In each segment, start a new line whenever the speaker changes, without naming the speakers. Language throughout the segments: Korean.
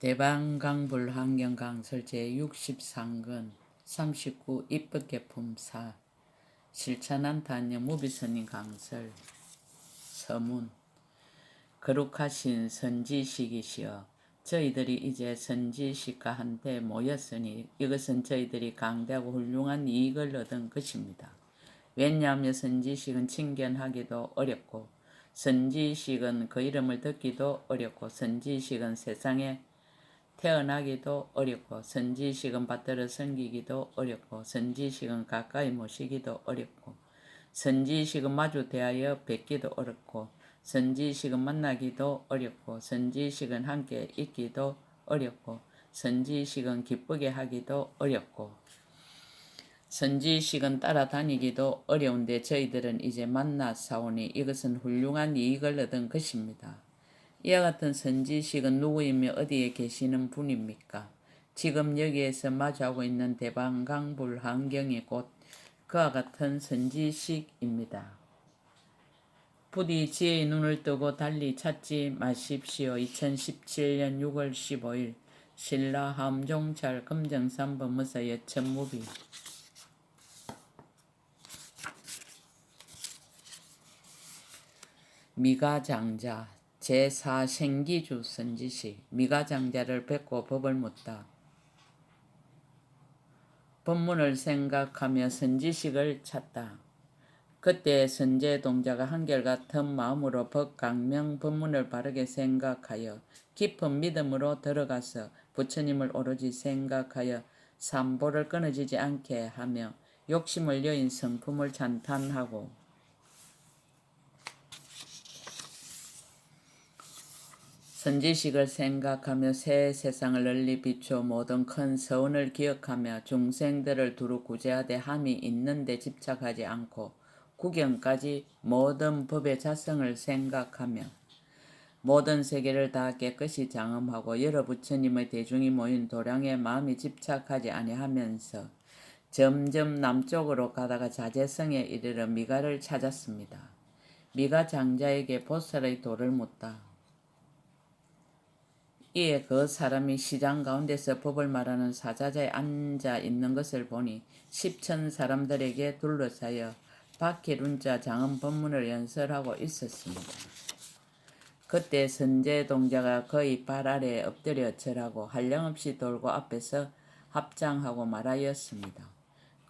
대방강불 환경강 설 제 63권 39 이쁘게품 4 실천한 단여 무비선인 강설 서문 거룩하신 선지식이시여 저희들이 이제 선지식과 한때 모였으니 이것은 저희들이 강대하고 훌륭한 이익을 얻은 것입니다. 왜냐하면 선지식은 친견하기도 어렵고 선지식은 그 이름을 듣기도 어렵고 선지식은 세상에 태어나기도 어렵고 선지식은 받들어 섬기기도 어렵고 선지식은 가까이 모시기도 어렵고 선지식은 마주 대하여 뵙기도 어렵고 선지식은 만나기도 어렵고 선지식은 함께 있기도 어렵고 선지식은 기쁘게 하기도 어렵고 선지식은 따라다니기도 어려운데 저희들은 이제 만나 싸우니 이것은 훌륭한 이익을 얻은 것입니다. 이와 같은 선지식은 누구이며 어디에 계시는 분입니까? 지금 여기에서 마주하고 있는 대방강불 환경이 곧 그와 같은 선지식입니다. 부디 지혜의 눈을 뜨고 달리 찾지 마십시오. 2017년 6월 15일 신라 함종찰 금정삼범무사 예천무비 미가장자 제4생기주 선지식 미가장자를 뵙고 법을 묻다. 법문을 생각하며 선지식을 찾다. 그때 선제 동자가 한결같은 마음으로 법강명 법문을 바르게 생각하여 깊은 믿음으로 들어가서 부처님을 오로지 생각하여 삼보를 끊어지지 않게 하며 욕심을 여인 성품을 찬탄하고 선지식을 생각하며 새 세상을 널리 비추어 모든 큰 서운을 기억하며 중생들을 두루 구제하되 함이 있는데 집착하지 않고 구경까지 모든 법의 자성을 생각하며 모든 세계를 다 깨끗이 장엄하고 여러 부처님의 대중이 모인 도량에 마음이 집착하지 아니하면서 점점 남쪽으로 가다가 자재성에 이르러 미가를 찾았습니다. 미가 장자에게 보살의 도를 묻다. 이에 그 사람이 시장 가운데서 법을 말하는 사자자에 앉아 있는 것을 보니 십천 사람들에게 둘러싸여 박해룬자 장엄 법문을 연설하고 있었습니다. 그때 선제 동자가 거의 발 아래에 엎드려 절하고 한량없이 돌고 앞에서 합장하고 말하였습니다.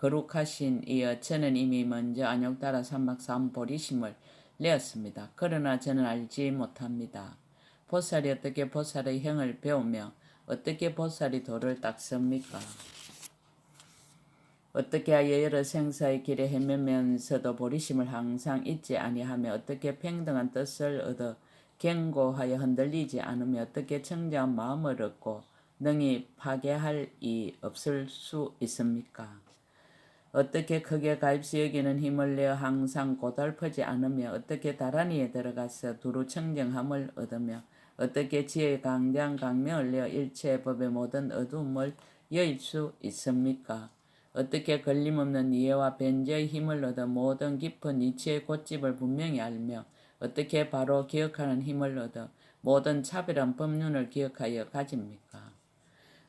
거룩하신 이여 저는 이미 먼저 안욕따라 삼막 삼보리심을 내었습니다. 그러나 저는 알지 못합니다. 보살이 어떻게 보살의 형을 배우며 어떻게 보살이 도를 닦습니까? 어떻게 하여 여러 생사의 길에 헤매면서도 보리심을 항상 잊지 아니하며 어떻게 평등한 뜻을 얻어 견고하여 흔들리지 않으며 어떻게 청정한 마음을 얻고 능히 파괴할 이 없을 수 있습니까? 어떻게 크게 가입시 여기는 힘을 내어 항상 고달프지 않으며 어떻게 다란이에 들어가서 두루 청정함을 얻으며 어떻게 지혜의 강장 강명을 내어 일체 법의 모든 어두움을 여일 수 있습니까? 어떻게 걸림없는 이해와 변제의 힘을 얻어 모든 깊은 이치의 꽃집을 분명히 알며 어떻게 바로 기억하는 힘을 얻어 모든 차별한 법륜을 기억하여 가집니까?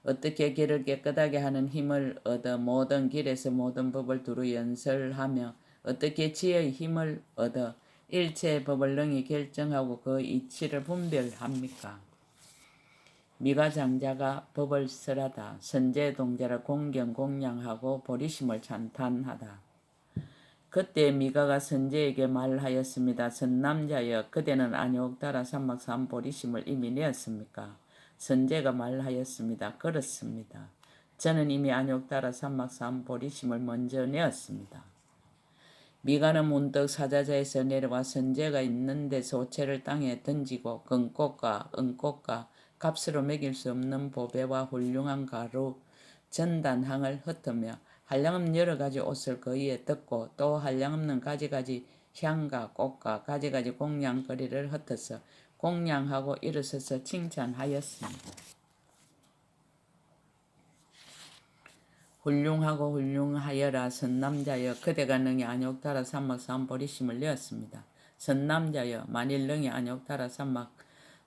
어떻게 길을 깨끗하게 하는 힘을 얻어 모든 길에서 모든 법을 두루 연설하며 어떻게 지혜의 힘을 얻어 일체의 법을 능히 결정하고 그 이치를 분별합니까? 미가장자가 법을 설하다 선제 동자를 공경 공양하고 보리심을 찬탄하다. 그때 미가가 선제에게 말하였습니다. 선남자여 그대는 안욕따라 삼막삼 보리심을 이미 내었습니까? 선제가 말하였습니다. 그렇습니다. 저는 이미 안욕따라 삼막삼 보리심을 먼저 내었습니다. 미가는 문득 사자자에서 내려와 선제가 있는 데서 오체를 땅에 던지고 금꽃과 은꽃과 값으로 매길 수 없는 보배와 훌륭한 가루 전단항을 흩으며 한량없는 여러 가지 옷을 그 위에 덮고 또 한량없는 가지가지 향과 꽃과 가지가지 공양거리를 흩어서 공양하고 일어서서 칭찬하였습니다. 훌륭하고 훌륭하여라 선남자여 그대가 능히 안욕따라 삼막 삼보리심을 내었습니다. 선남자여 만일 능히 안욕따라 삼막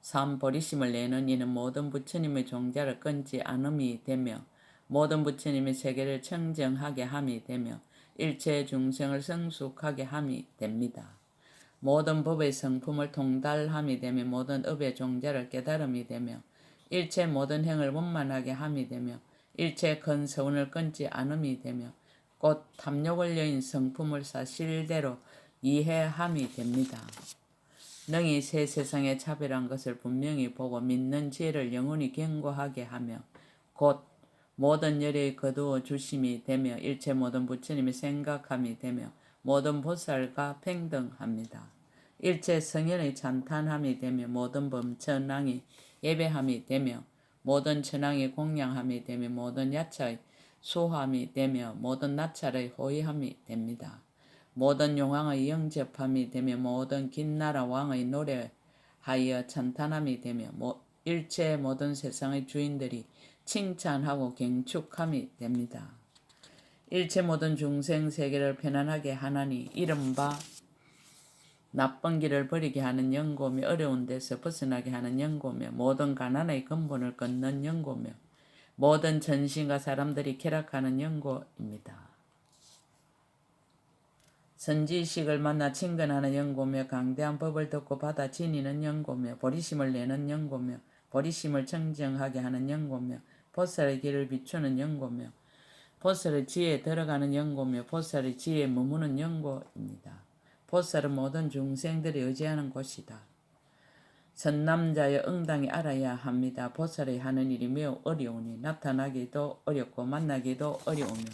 3. 버리심을 내는 이는 모든 부처님의 종자를 끊지 않음이 되며 모든 부처님의 세계를 청정하게 함이 되며 일체 중생을 성숙하게 함이 됩니다. 모든 법의 성품을 통달함이 되며 모든 업의 종자를 깨달음이 되며 일체 모든 행을 원만하게 함이 되며 일체 큰 서운을 끊지 않음이 되며 곧 탐욕을 여인 성품을 사실대로 이해함이 됩니다. 능히 새 세상의 차별한 것을 분명히 보고 믿는 지혜를 영원히 견고하게 하며 곧 모든 열의 거두어 주심이 되며 일체 모든 부처님의 생각함이 되며 모든 보살과 평등합니다. 일체 성현의 찬탄함이 되며 모든 범천왕이 예배함이 되며 모든 천왕이 공양함이 되며 모든 야차의 수함이 되며 모든 나찰의 호의함이 됩니다. 모든 용왕의 영접함이 되며 모든 긴 나라 왕의 노래하여 찬탄함이 되며 모, 일체 모든 세상의 주인들이 칭찬하고 경축함이 됩니다. 일체 모든 중생 세계를 편안하게 하나니 이른바 나쁜 길을 버리게 하는 연고며 어려운 데서 벗어나게 하는 연고며 모든 가난의 근본을 끊는 연고며 모든 전신과 사람들이 쾌락하는 연고입니다. 선지식을 만나 친근하는 연고며 강대한 법을 듣고 받아 지니는 연고며 버리심을 내는 연고며 버리심을 청정하게 하는 연고며 보살의 길을 비추는 연고며 보살의 지혜에 들어가는 연고며 보살의 지혜에 머무는 연고입니다. 보살은 모든 중생들이 의지하는 곳이다. 선남자의 응당이 알아야 합니다. 보살이 하는 일이 매우 어려우니 나타나기도 어렵고 만나기도 어려우며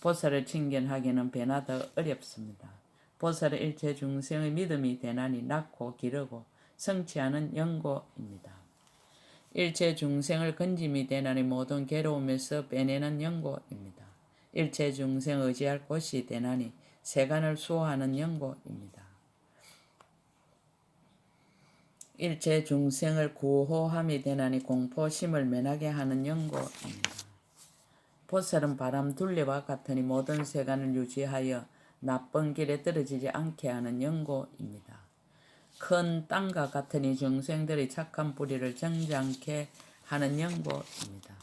보살을 칭견하기는 배나 더 어렵습니다. 보살의 일체 중생의 믿음이 대난이 낮고 기르고 성취하는 연고입니다. 일체 중생을 건짐이 대난이 모든 괴로움에서 빼내는 연고입니다. 일체 중생 의지할 곳이 대난이 세간을 수호하는 연고입니다. 일체 중생을 구호함이 되나니 공포심을 면하게 하는 연고입니다. 보살은 바람 둘레와 같으니 모든 세간을 유지하여 나쁜 길에 떨어지지 않게 하는 연고입니다. 큰 땅과 같으니 중생들의 착한 뿌리를 정장케 하는 연고입니다.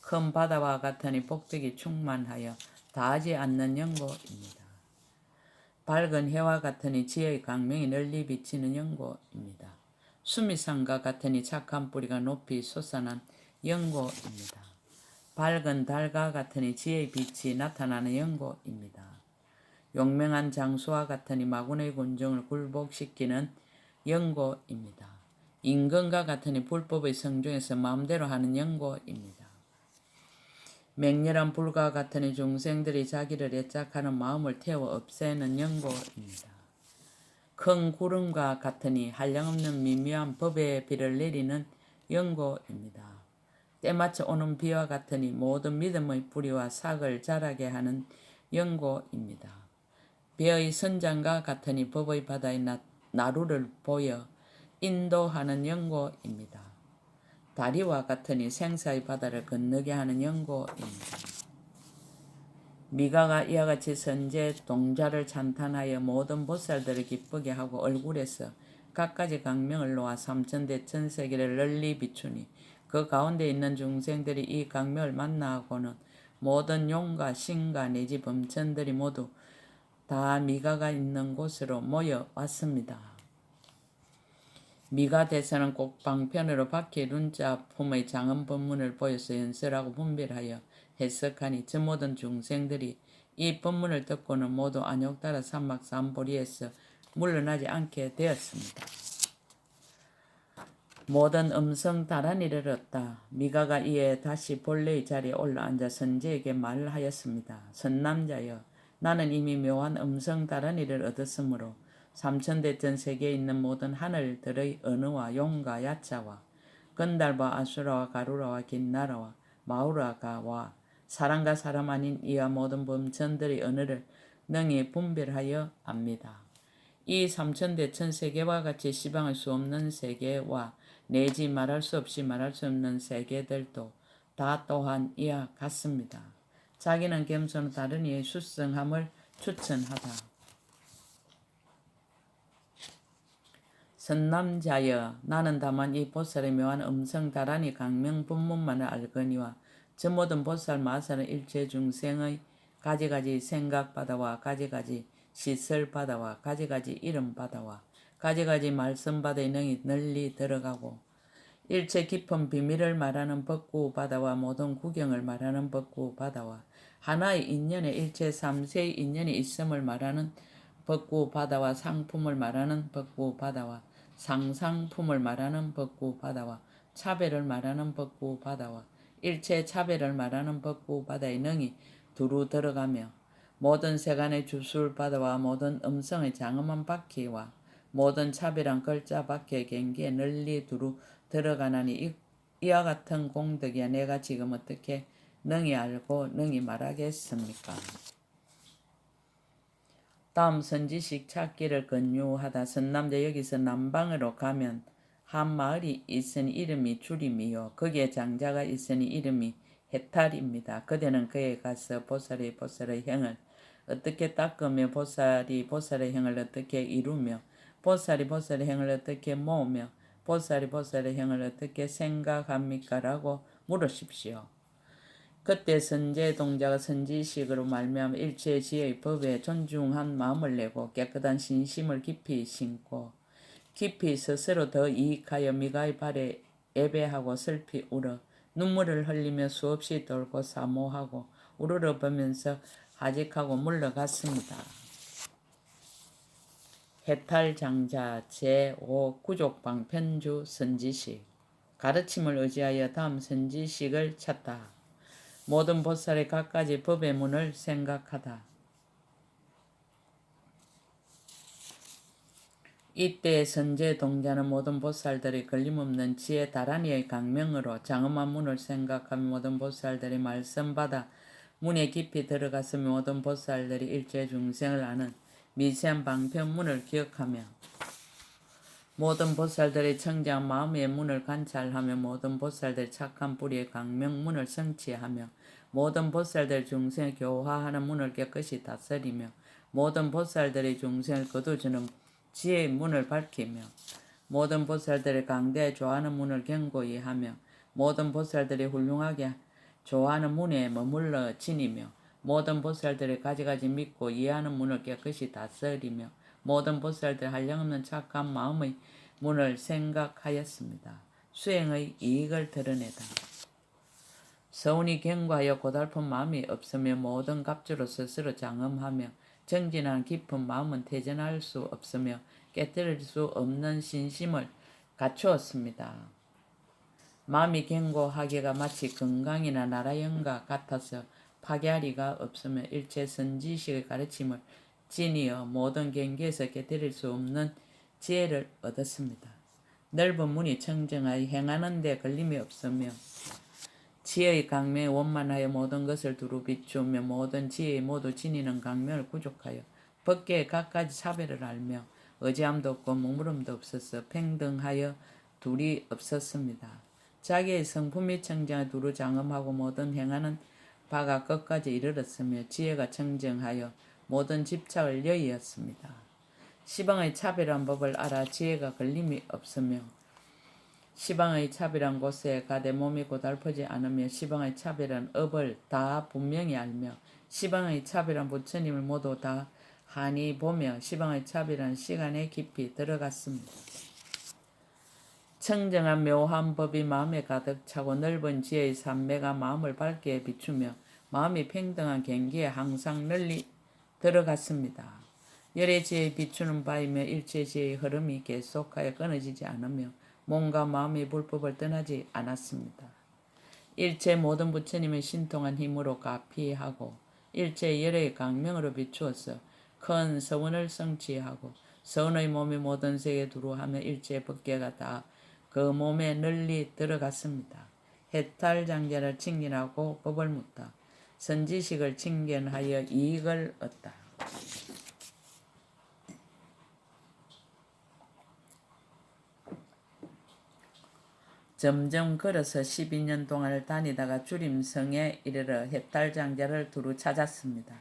큰 바다와 같으니 복덕이 충만하여 다하지 않는 연고입니다. 밝은 해와 같으니 지혜의 강명이 널리 비치는 연고입니다. 수미산과 같으니 착한 뿌리가 높이 솟아난 연고입니다. 밝은 달과 같으니 지혜의 빛이 나타나는 연고입니다. 용맹한 장수와 같으니 마군의 군정을 굴복시키는 연고입니다. 임금과 같으니 불법의 성중에서 마음대로 하는 연고입니다. 맹렬한 불과 같으니 중생들이 자기를 애착하는 마음을 태워 없애는 연고입니다. 큰 구름과 같으니 한량없는 미묘한 법의 비를 내리는 연고입니다. 때맞춰 오는 비와 같으니 모든 믿음의 뿌리와 삭을 자라게 하는 연고입니다. 배의 선장과 같으니 법의 바다의 나, 나루를 보여 인도하는 연고입니다. 다리와 같으니 생사의 바다를 건너게 하는 연고입니다. 미가가 이와 같이 선제 동자를 찬탄하여 모든 보살들을 기쁘게 하고 얼굴에서 갖가지 강명을 놓아 삼천대 천세계를 널리 비추니 그 가운데 있는 중생들이 이 강명을 만나고는 모든 용과 신과 내지 범천들이 모두 다 미가가 있는 곳으로 모여 왔습니다. 미가 대사는 꼭 방편으로 바퀴 눈자 품의 장엄 법문을 보여서 연설하고 분별하여 해석하니 저 모든 중생들이 이 법문을 듣고는 모두 안욕따라 산막 산보리에서 물러나지 않게 되었습니다. 모든 음성 다란이를 얻다. 미가가 이에 다시 본래의 자리에 올라앉아 선제에게 말을 하였습니다. 선남자여, 나는 이미 묘한 음성 다란이를 얻었으므로 삼천대 전 세계에 있는 모든 하늘들의 언어와 용과 야차와 건달과 아수라와 가루라와 긴나라와 마우라가와 사람과 사람 아닌 이와 모든 범천들의 언어를 능히 분별하여 압니다. 이 삼천대천 세계와 같이 시방할 수 없는 세계와 내지 말할 수 없이 말할 수 없는 세계들도 다 또한 이와 같습니다. 자기는 겸손 다른 이의 수성함을 추천하다. 선남자여 나는 다만 이 보살의 묘한 음성 다란히 강명 분문만을 알거니와 저 모든 보살 마살은 일체 중생의 가지가지 생각바다와 가지가지 시설바다와 가지가지 이름바다와 가지가지 말씀바다의 능이 널리 들어가고 일체 깊은 비밀을 말하는 법구 바다와 모든 구경을 말하는 법구 바다와 하나의 인연에 일체 삼세의 인연이 있음을 말하는 법구 바다와 상품을 말하는 법구 바다와 상상품을 말하는 법구 바다와 차별을 말하는 법구 바다와 일체 차별을 말하는 법구 바다의 능이 두루 들어가며 모든 세간의 주술 바다와 모든 음성의 장엄한 바퀴와 모든 차별한 글자 바퀴의 경계에 널리 두루 들어가나니 이, 이와 같은 공덕이야 내가 지금 어떻게 능히 알고 능히 말하겠습니까? 다음 선지식 찾기를 권유하다 선남자 여기서 남방으로 가면 한 마을이 있으니 이름이 주림이요 거기에 장자가 있으니 이름이 해탈입니다. 그대는 그에 가서 보살이 보살의 형을 어떻게 닦으며 보살이 보살의 형을 어떻게 이루며 보살이 보살의 형을 어떻게 모으며 보살이 보살의 형을 어떻게 생각합니까? 라고 물으십시오. 그때 선제 동자가 선지식으로 말미암아 일체 지의 법에 존중한 마음을 내고 깨끗한 신심을 깊이 심고 깊이 스스로 더 이익하여 미가의 발에 예배하고 슬피 울어 눈물을 흘리며 수없이 돌고 사모하고 우르르 보면서 하직하고 물러갔습니다. 해탈장자 제5 구족방 편주 선지식 가르침을 의지하여 다음 선지식을 찾다. 모든 보살의 갖가지 법의 문을 생각하다. 이때 선제 동자는 모든 보살들이 걸림없는 지혜 다란이의 강명으로 장엄한 문을 생각하며 모든 보살들이 말씀받아 문에 깊이 들어갔으며 모든 보살들이 일체 중생을 아는 미세한 방편문을 기억하며 모든 보살들의 청장 마음의 문을 관찰하며 모든 보살들의 착한 뿌리의 강명문을 성취하며 모든 보살들 중생을 교화하는 문을 깨끗이 다스리며 모든 보살들의 중생을 거두주는 지혜의 문을 밝히며 모든 보살들의 강대에 좋아하는 문을 견고히 하며 모든 보살들이 훌륭하게 좋아하는 문에 머물러 지니며 모든 보살들의 가지가지 믿고 이해하는 문을 깨끗이 다스리며 모든 보살들 한량없는 착한 마음의 문을 생각하였습니다. 수행의 이익을 드러내다. 서운이 경과하여 고달픈 마음이 없으며 모든 갑주로 스스로 장엄하며 정진한 깊은 마음은 퇴전할 수 없으며 깨뜨릴 수 없는 신심을 갖추었습니다. 마음이 견고하기가 마치 건강이나 나라영과 같아서 파괴하리가 없으며 일체 선지식의 가르침을 지니어 모든 경계에서 깨뜨릴 수 없는 지혜를 얻었습니다. 넓은 문이 청정하여 행하는 데 걸림이 없으며 지혜의 강명에 원만하여 모든 것을 두루 비추며 모든 지혜에 모두 지니는 강명을 구족하여 법계의 각가지 차별을 알며 의지함도 없고 머무름도 없어서 평등하여 둘이 없었습니다. 자기의 성품이 청정하 두루 장엄하고 모든 행하는 바가 끝까지 이르렀으며 지혜가 청정하여 모든 집착을 여의었습니다. 시방의 차별한 법을 알아 지혜가 걸림이 없으며 시방의 차별한 곳에 가되 몸이 고달프지 않으며 시방의 차별한 업을 다 분명히 알며 시방의 차별한 부처님을 모두 다 한이 보며 시방의 차별한 시간에 깊이 들어갔습니다. 청정한 묘한 법이 마음에 가득 차고 넓은 지혜의 산매가 마음을 밝게 비추며 마음이 평등한 경기에 항상 널리 들어갔습니다. 열의 지혜에 비추는 바이며 일체 지혜의 흐름이 계속하여 끊어지지 않으며 몸과 마음의 불법을 떠나지 않았습니다. 일체 모든 부처님의 신통한 힘으로 가피하고 일체 열의 강명으로 비추어서 큰 서원을 성취하고 서원의 몸이 모든 세계 두루하며 일체 법계가 다 그 몸에 널리 들어갔습니다. 해탈 장자를 칭긴하고 법을 묻다. 선지식을 칭견하여 이익을 얻다. 점점 걸어서 12년 동안을 다니다가 주림성에 이르러 해탈 장자를 두루 찾았습니다.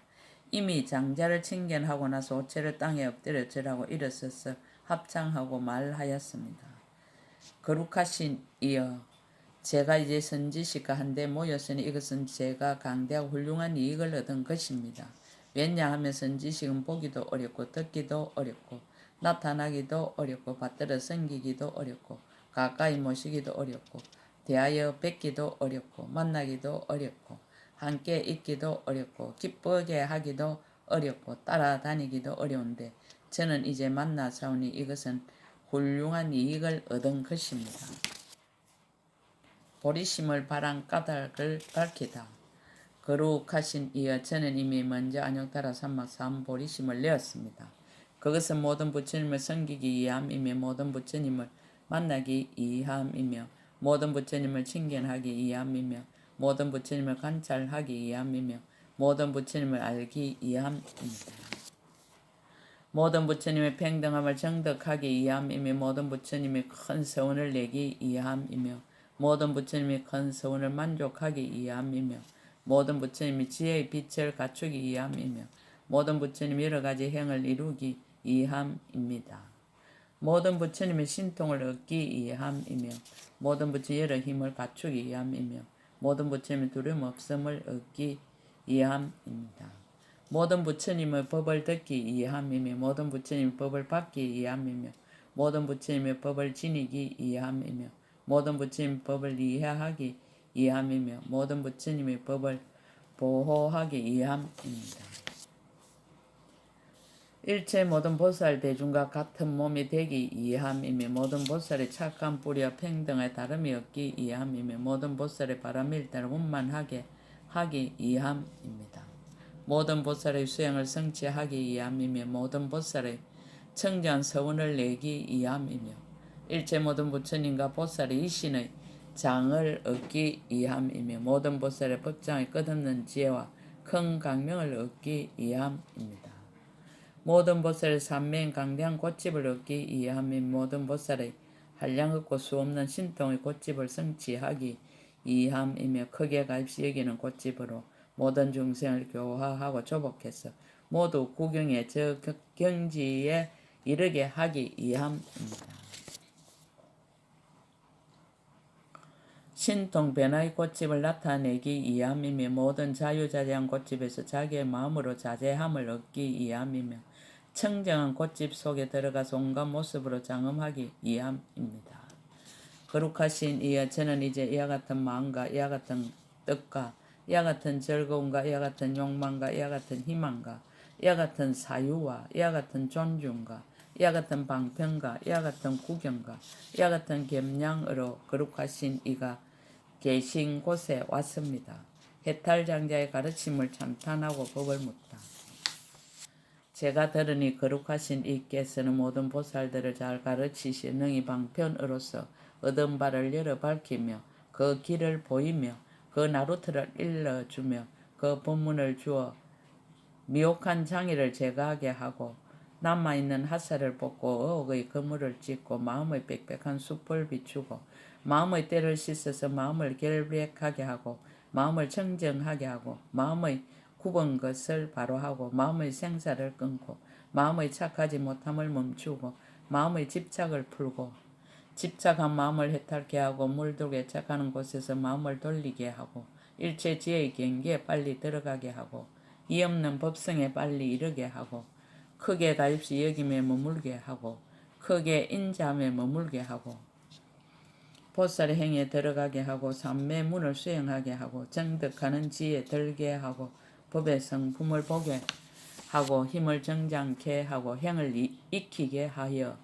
이미 장자를 칭견하고 나서 오체를 땅에 엎드려 절하고 일어서서 합창하고 말하였습니다. 거룩하신 이여 제가 이제 선지식과 한데 모였으니 이것은 제가 강대하고 훌륭한 이익을 얻은 것입니다. 왜냐하면 선지식은 보기도 어렵고 듣기도 어렵고 나타나기도 어렵고 받들어 섬기기도 어렵고 가까이 모시기도 어렵고 대하여 뵙기도 어렵고 만나기도 어렵고 함께 있기도 어렵고 기쁘게 하기도 어렵고 따라다니기도 어려운데 저는 이제 만나사오니 이것은 훌륭한 이익을 얻은 것입니다. 보리심을 바란 까닭을 밝히다. 거룩하신 이여 저는 이미 먼저 안역따라 삼막 삼 보리심을 내었습니다. 그것은 모든 부처님을 섬기기 위함이며 모든 부처님을 만나기 위함이며 모든 부처님을 칭견하기 위함이며 모든 부처님을 관찰하기 위함이며 모든 부처님을 알기 위함입니다. 모든 부처님의 평등함을 정덕하기 위함이며 모든 부처님의 큰 서원을 내기 위함이며 모든 부처님의 큰 서원을 만족하기 위함이며 모든 부처님이 지혜의 빛을 갖추기 위함이며 모든 부처님 여러 가지 행을 이루기 위함입니다. 모든 부처님의 신통을 얻기 위함이며 모든 부처 여러 힘을 갖추기 위함이며 모든 부처님의 두려움 없음을 얻기 위함입니다. 모든 부처님의 법을 듣기 위함이며 모든 부처님의 법을 받기 위함이며 모든 부처님의 법을 지니기 위함이며 모든 부처님의 법을 이해하기 위함이며 모든 부처님의 법을 보호하기 위함입니다. 일체 모든 보살 대중과 같은 몸이 되기 위함이며 모든 보살의 착한 뿌리와 평등의 다름이 없기 위함이며 모든 보살의 바람일 대로 원만하게 하기 위함입니다. 모든 보살의 수행을 성취하기 위함이며 모든 보살의 청정 서원을 내기 위함이며 일체 모든 부처님과 보살의 이신의 장을 얻기 위함이며 모든 보살의 법장의 끝없는 지혜와 큰 강명을 얻기 위함입니다. 모든 보살의 삼매인 강대한 꽃집을 얻기 위함이 모든 보살의 한량 없고 수없는 신통의 꽃집을 성취하기 위함이며 크게 가입시 여기는 꽃집으로 모든 중생을 교화하고 조복해서 모두 구경의 저 경지에 이르게 하기 위함입니다. 신통 변화의 꽃집을 나타내기 위함이며 모든 자유자재한 꽃집에서 자기의 마음으로 자제함을 얻기 위함이며 청정한 꽃집 속에 들어가서 온갖 모습으로 장엄하기 위함입니다. 거룩하신 이여 저는 이제 이와 같은 마음과 이와 같은 뜻과 이와 같은 즐거움과 이와 같은 욕망과 이와 같은 희망과 이와 같은 사유와 이와 같은 존중과 이와 같은 방편과 이와 같은 구경과 이와 같은 겸양으로 거룩하신 이가 계신 곳에 왔습니다. 해탈장자의 가르침을 찬탄하고 법을 묻다. 제가 들으니 거룩하신 이께서는 모든 보살들을 잘 가르치시 능히 방편으로서 얻은 바를 열어 밝히며 그 길을 보이며 그 나루트를 일러주며 그 본문을 주어 미혹한 장애를 제거하게 하고 남아있는 핫살을 뽑고 어옥의 그물을 찢고 마음의 빽빽한 숲을 비추고 마음의 때를 씻어서 마음을 결백하게 하고 마음을 청정하게 하고 마음의 굽은 것을 바로하고 마음의 생사를 끊고 마음의 착하지 못함을 멈추고 마음의 집착을 풀고 집착한 마음을 해탈케 하고 물독에 착하는 곳에서 마음을 돌리게 하고 일체 지혜의 경계에 빨리 들어가게 하고 이 없는 법성에 빨리 이르게 하고 크게 가입시 여김에 머물게 하고 크게 인자함에 머물게 하고 보살의 행에 들어가게 하고 삼매 문을 수행하게 하고 정득하는 지에 들게 하고 법의 성품을 보게 하고 힘을 정장케 하고 행을 익히게 하여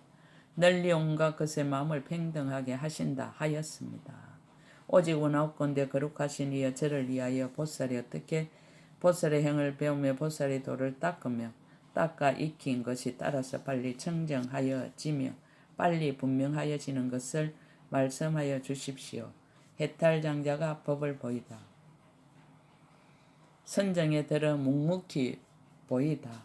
널리 온갖 것의 마음을 평등하게 하신다 하였습니다. 오직 원하옵건대 거룩하신 이여 저를 위하여 보살이 어떻게 보살의 행을 배우며 보살의 도를 닦으며 닦아 익힌 것이 따라서 빨리 청정하여지며 빨리 분명하여지는 것을 말씀하여 주십시오. 해탈장자가 법을 보이다. 선정에 들어 묵묵히 보이다.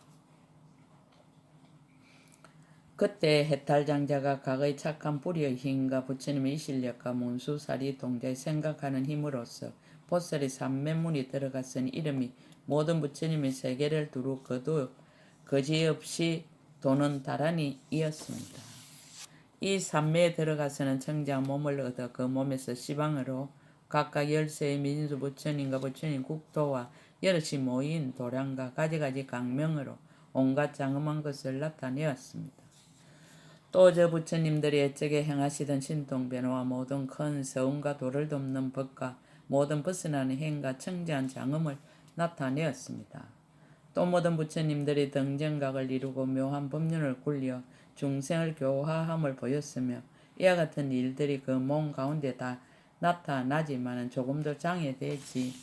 그때 해탈장자가 각의 착한 뿌리의 힘과 부처님의 실력과 문수살이 동자에 생각하는 힘으로써 보살이 삼매문이 들어갔으니 이름이 모든 부처님의 세계를 두루 거두 거지없이 도는 다란히 이었습니다. 이 산매에 들어가서는 청장 몸을 얻어 그 몸에서 시방으로 각각 열세의 민수 부처님과 부처님 국도와 여럿이 모인 도량과 가지가지 강명으로 온갖 장엄한 것을 나타내었습니다. 또 저 부처님들이 애적에 행하시던 신통변화와 모든 큰 서운과 도를 돕는 법과 모든 벗어나는 행과 청지한 장엄을 나타내었습니다. 또 모든 부처님들이 등정각을 이루고 묘한 법륜을 굴려 중생을 교화함을 보였으며 이와 같은 일들이 그 몸 가운데 다 나타나지만은 조금도 장애되지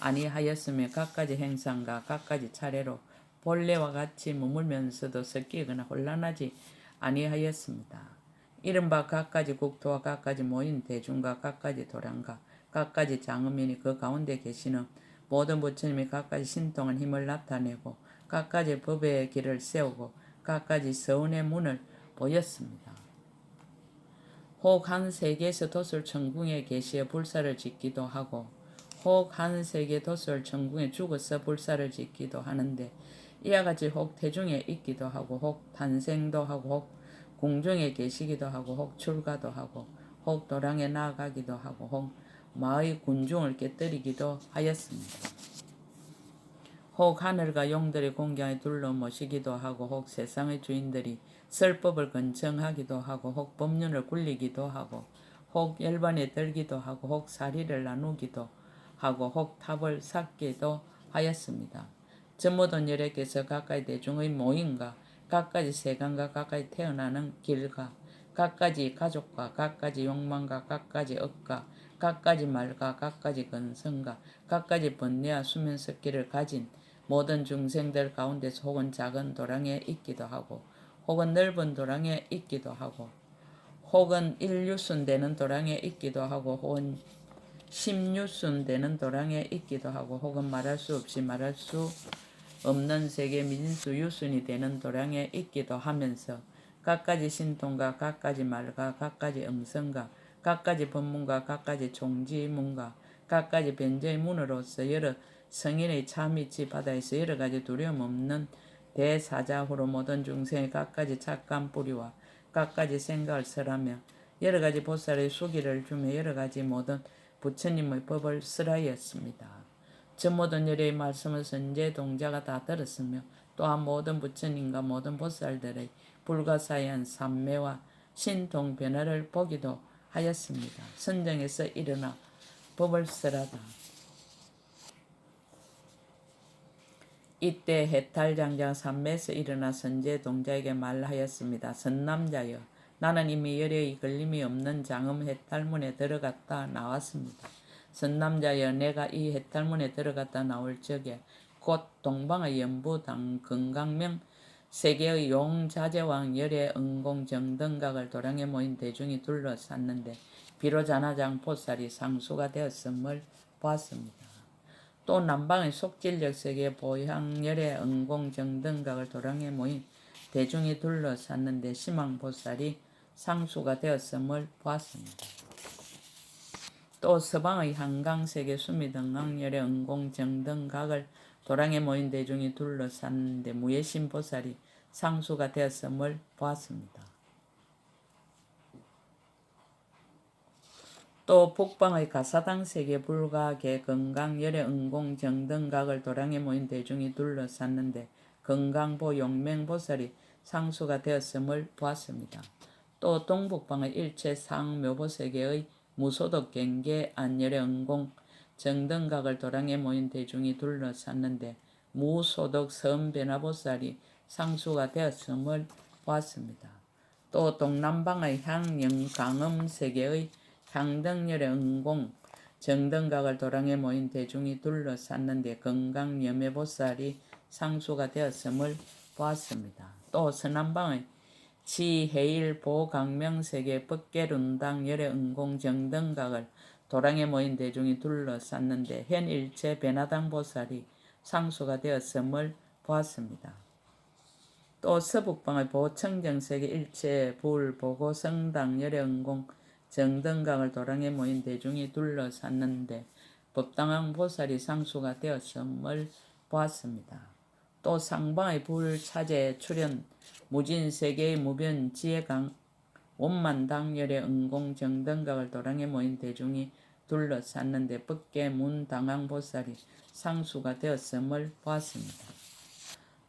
아니하였으며 각가지 행상과 각가지 차례로 본래와 같이 머물면서도 섞이거나 혼란하지 아니하였습니다. 이른바 각가지 국토와 각가지 모인 대중과 각가지 도량과 각가지 장엄인이 그 가운데 계시는 모든 부처님이 각가지 신통한 힘을 나타내고 각가지 법의 길을 세우고 각가지 서운의 문을 보였습니다. 혹한 세계에서 도술 천궁에 계시어 불사를 짓기도 하고 혹한 세계 도술 천궁에 죽어서 불사를 짓기도 하는데 이와 같이 혹 태중에 있기도 하고 혹 탄생도 하고 혹 궁중에 계시기도 하고 혹 출가도 하고 혹 도량에 나아가기도 하고 혹 마의 군중을 깨뜨리기도 하였습니다. 혹 하늘과 용들이 공경에 둘러 모시기도 하고 혹 세상의 주인들이 설법을 건청하기도 하고 혹 법륜을 굴리기도 하고 혹 열반에 들기도 하고 혹 사리를 나누기도 하고 혹 탑을 쌓기도 하였습니다. 전모든 열애께서 가까이 대중의 모임과 각가지 세간과 가까이 태어나는 길과 각가지 가족과 각가지 욕망과 각가지 억과 각가지 말과 각가지 건성과 각가지 번뇌와 수면 습기를 가진 모든 중생들 가운데서 혹은 작은 도량에 있기도 하고 혹은 넓은 도량에 있기도 하고 혹은 일류순 되는 도량에 있기도 하고 혹은 십류순 되는 도량에 있기도 하고 혹은 말할 수 없이 말할 수 없는 세계 민수 유순이 되는 도량에 있기도 하면서 각가지 신통과 각가지 말과 각가지 음성과 각가지 법문과 각가지 종지문과 각가지 변제의 문으로서 여러 성인의 참이치 바다에서 여러 가지 두려움 없는 대사자후로 모든 중생의 각가지 착한 뿌리와 각가지 생각을 설하며 여러 가지 보살의 수기를 주며 여러 가지 모든 부처님의 법을 설하였습니다. 저 모든 열의 말씀을 선제 동자가 다 들었으며 또한 모든 부처님과 모든 보살들의 불가사의한 삼매와 신통 변화를 보기도 하였습니다. 선정에서 일어나 법을 설하다. 이때 해탈장장 삼매에서 일어나 선제 동자에게 말하였습니다. 선남자여 나는 이미 열애의 걸림이 없는 장음 해탈문에 들어갔다 나왔습니다. 선남자여 내가 이 해탈문에 들어갔다 나올 적에 곧 동방의 연부당 건강명 세계의 용자재왕 열의 은공 정 등각을 도량에 모인 대중이 둘러쌌는데 비로자나장 보살이 상수가 되었음을 보았습니다. 또 남방의 세계 보향열의 은공 정등각을 도량에 모인 대중이 둘러쌌는데 심왕보살이 상수가 되었음을 보았습니다. 또 서방의 한강세계 수미등강열의 은공 정등각을 도량에 모인 대중이 둘러쌌는데 무예신보살이 상수가 되었음을 보았습니다. 또 북방의 가사당 세계 불가계 건강 열의 은공 정등각을 도량에 모인 대중이 둘러쌌는데 건강보 용맹보살이 상수가 되었음을 보았습니다. 또 동북방의 일체 상묘보 세계의 무소득 경계 안열의 은공 정등각을 도량에 모인 대중이 둘러쌌는데 무소득 선변화보살이 상수가 되었음을 보았습니다. 또 동남방의 향영강음 세계의 향등열의 은공 정등각을 도량에 모인 대중이 둘러쌌는데 건강 염해보살이 상수가 되었음을 보았습니다. 또 서남방의 지해일 보강명세계 법계룬당 열의 은공 정등각을 도량에 모인 대중이 둘러쌌는데 현일체 베나당 보살이 상수가 되었음을 보았습니다. 또 서북방의 보청정세계 일체 불보고 성당 열의 은공 정등강을 도랑에 모인 대중이 둘러쌌는데 법당왕 보살이 상수가 되었음을 보았습니다. 또 상방의 불차제 출현 무진 세계의 무변 지혜강 원만당열의 응공 정등각을 도랑에 모인 대중이 둘러쌌는데 법계 문 당황보살이 상수가 되었음을 보았습니다.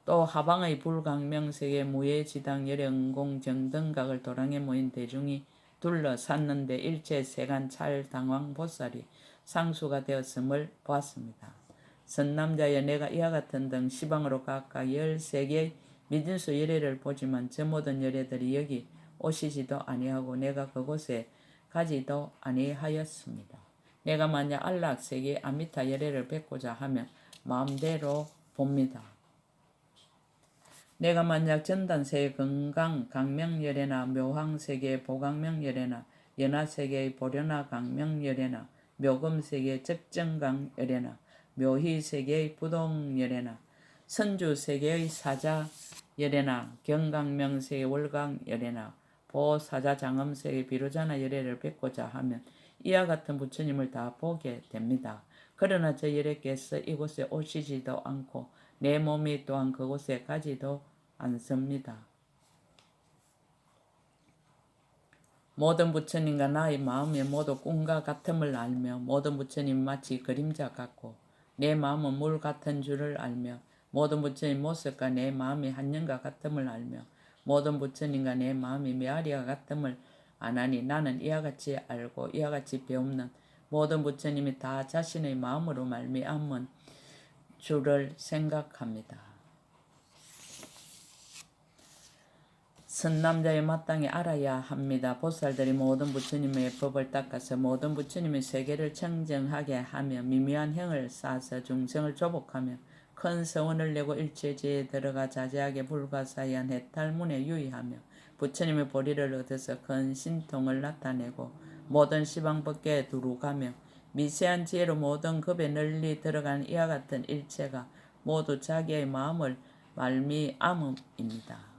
또 하방의 불강명세계 무예지당 열의 응공 정등각을 도랑에 모인 대중이 둘러쌌는데 일체 세간 찰 당황 보살이 상수가 되었음을 보았습니다. 선남자여 내가 이와 같은 등 시방으로 각각 열세 개의 미진수 열애를 보지만 저 모든 열애들이 여기 오시지도 아니하고 내가 그곳에 가지도 아니하였습니다. 내가 만약 안락 세계 아미타 열애를 뵙고자 하면 마음대로 봅니다. 내가 만약 전단세의 건강 강명열애나 묘황세계의 보강명열애나 연하세계의 보련화 강명열애나 묘금세계의 적정강열애나 묘희세계의 부동열애나 선주세계의 사자열애나 경강명세의 월강열애나 보사자장엄세의 비로자나 열애를 뵙고자 하면 이와 같은 부처님을 다 보게 됩니다. 그러나 저 열애께서 이곳에 오시지도 않고 내 몸이 또한 그곳에 가지도 않습니다. 모든 부처님과 나의 마음이 모두 꿈과 같음을 알며 모든 부처님 마치 그림자 같고 내 마음은 물 같은 줄을 알며 모든 부처님 모습과 내 마음이 한년과 같음을 알며 모든 부처님과 내 마음이 메아리와 같음을 아나니 나는 이와 같이 알고 이와 같이 배우는 모든 부처님이 다 자신의 마음으로 말미암은 줄을 생각합니다. 선남자의 마땅히 알아야 합니다. 보살들이 모든 부처님의 법을 닦아서 모든 부처님의 세계를 청정하게 하며 미미한 형을 쌓아서 중생을 조복하며 큰 서원을 내고 일체지에 들어가 자제하게 불가사의한 해탈문에 유의하며 부처님의 보리를 얻어서 큰 신통을 나타내고 모든 시방법계에 두루가며 미세한 지혜로 모든 급에 널리 들어간 이와 같은 일체가 모두 자기의 마음을 말미암음입니다.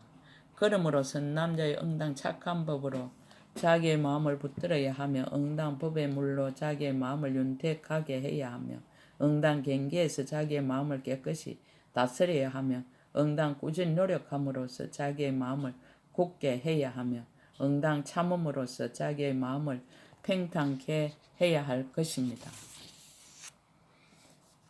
그러므로 선남자의 응당 착한 법으로 자기의 마음을 붙들어야 하며 응당 법의 물로 자기의 마음을 윤택하게 해야 하며 응당 경계에서 자기의 마음을 깨끗이 다스려야 하며 응당 꾸준히 노력함으로써 자기의 마음을 굳게 해야 하며 응당 참음으로써 자기의 마음을 팽탕케 해야 할 것입니다.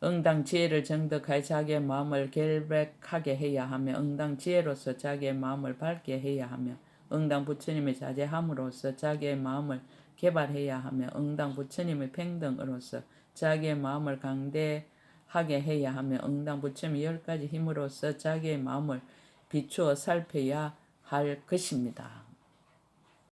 응당 지혜를 정득하여 자기의 마음을 결백하게 해야 하며 응당 지혜로서 자기의 마음을 밝게 해야 하며 응당 부처님의 자제함으로써 자기의 마음을 개발해야 하며 응당 부처님의 평등으로서 자기의 마음을 강대하게 해야 하며 응당 부처님의 열 가지 힘으로써 자기의 마음을 비추어 살펴야 할 것입니다.